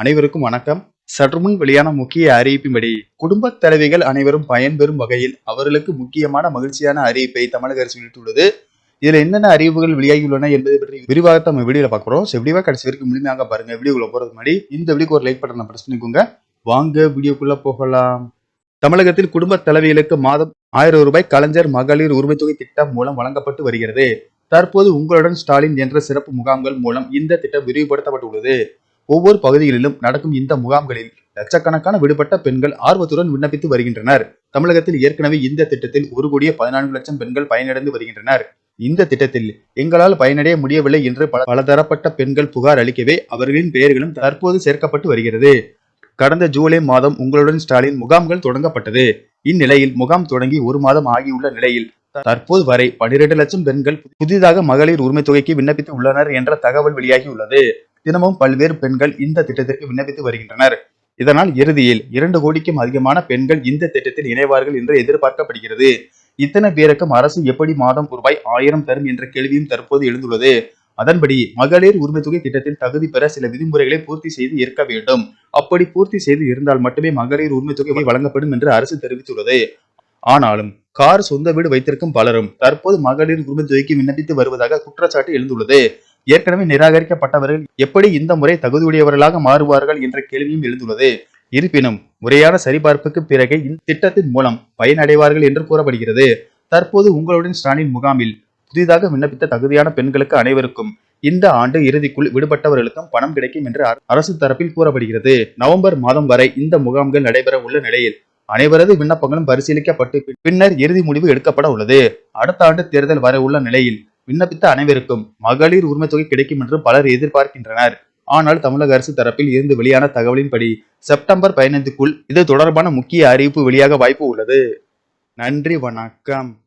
அனைவருக்கும் வணக்கம். சற்றுமுன் வெளியான முக்கிய அறிவிப்பின்படி குடும்ப தலைவிகள் அனைவரும் பயன்பெறும் வகையில் அவர்களுக்கு முக்கியமான மகிழ்ச்சியான அறிவிப்பை தமிழக அரசு வெளியிட்டுள்ளது. இதுல என்னென்ன அறிவிப்புகள் வெளியாகியுள்ளன என்பதை பற்றி விரிவாக நம்ம வீடியோல பாக்குறோம் எப்படிவா கடைசி வரைக்கும் முழுமையாக பாருங்க. வீடியோக்குள்ள போறது முன்னாடி இந்த வீடியோக்கு ஒரு லைக் பட்டனை பிரஸ் பண்ணிக்கோங்க. வாங்க வீடியோக்குள்ள போகலாம். தமிழகத்தில் குடும்ப தலைவிகளுக்கு மாதம் ஆயிரம் ரூபாய் கலைஞர் மகளிர் உரிமைத்தொகை திட்டம் மூலம் வழங்கப்பட்டு வருகிறது. தற்போது உங்களுடன் ஸ்டாலின் என்ற சிறப்பு முகாம்கள் மூலம் இந்த திட்டம் விரிவுபடுத்தப்பட்டுள்ளது. ஒவ்வொரு பகுதிகளிலும் நடக்கும் இந்த முகாம்களில் லட்சக்கணக்கான விடுபட்ட பெண்கள் ஆர்வத்துடன் விண்ணப்பித்து வருகின்றனர். தமிழகத்தில் ஏற்கனவே இந்த திட்டத்தில் ஒரு கோடியே பதினான்கு லட்சம் பெண்கள் பயனடைந்து வருகின்றனர். இந்த திட்டத்தில் எங்களால் பயனடைய முடியவில்லை என்று பல பலதரப்பட்ட பெண்கள் புகார் அளிக்கவே அவர்களின் பெயர்களும் தற்போது சேர்க்கப்பட்டு வருகிறது. கடந்த ஜூலை மாதம் உங்களுடன் ஸ்டாலின் முகாம்கள் தொடங்கப்பட்டது. இந்நிலையில் முகாம் தொடங்கி ஒரு மாதம் ஆகியுள்ள நிலையில் தற்போது வரை பனிரெண்டு லட்சம் பெண்கள் புதிதாக மகளிர் உரிமை தொகைக்கு விண்ணப்பித்து உள்ளனர் என்ற தகவல் வெளியாகியுள்ளது. தினமும் பல்வேறு பெண்கள் இந்த திட்டத்திற்கு விண்ணப்பித்து வருகின்றனர். இதனால் இறுதியில் இரண்டு கோடிக்கும் அதிகமான பெண்கள் இந்த திட்டத்தில் இணைவார்கள் என்று எதிர்பார்க்கப்படுகிறது. இத்தனை பேருக்கும் அரசு எப்படி மாதம் ரூபாய் ஆயிரம் தரும் என்ற கேள்வியும் தற்போது எழுந்துள்ளது. அதன்படி மகளிர் உரிமை தொகை திட்டத்தில் தகுதி பெற சில விதிமுறைகளை பூர்த்தி செய்து இருக்க வேண்டும். அப்படி பூர்த்தி செய்து இருந்தால் மட்டுமே மகளிர் உரிமை தொகை வழங்கப்படும் என்று அரசு தெரிவித்துள்ளது. ஆனாலும் கார் சொந்த வீடு வைத்திருக்கும் பலரும் தற்போது மகளிர் உரிமை தொகைக்கு விண்ணப்பித்து வருவதாக குற்றச்சாட்டு எழுந்துள்ளது. ஏற்கனவே நிராகரிக்கப்பட்டவர்கள் எப்படி இந்த முறை தகுதியுடையவர்களாக மாறுவார்கள் என்ற கேள்வியும் எழுந்துள்ளது. இருப்பினும் முறையான சரிபார்ப்புக்கு பிறகு இந்த திட்டத்தின் மூலம் பயனடைவார்கள் என்று கூறப்படுகிறது. தற்போது உங்களுடன் ஸ்டாலின் முகாமில் புதிதாக விண்ணப்பித்த தகுதியான பெண்களுக்கு அனைவருக்கும் இந்த ஆண்டு இறுதிக்குள் விடுபட்டவர்களுக்கும் பணம் கிடைக்கும் என்று அரசு தரப்பில் கூறப்படுகிறது. நவம்பர் மாதம் வரை இந்த முகாம்கள் நடைபெற உள்ள நிலையில் அனைவரது விண்ணப்பங்களும் பரிசீலிக்கப்பட்டு பின்னர் இறுதி முடிவு எடுக்கப்பட உள்ளது. அடுத்த ஆண்டு தேர்தல் வர உள்ள நிலையில் விண்ணப்பித்த அனைவருக்கும் மகளிர் உரிமை தொகை கிடைக்கும் என்று பலர் எதிர்பார்க்கின்றனர். ஆனால் தமிழக அரசு தரப்பில் இருந்து வெளியான தகவலின்படி செப்டம்பர் பதினைந்துக்குள் இது தொடர்பான முக்கிய அறிவிப்பு வெளியாக வாய்ப்பு உள்ளது. நன்றி வணக்கம்.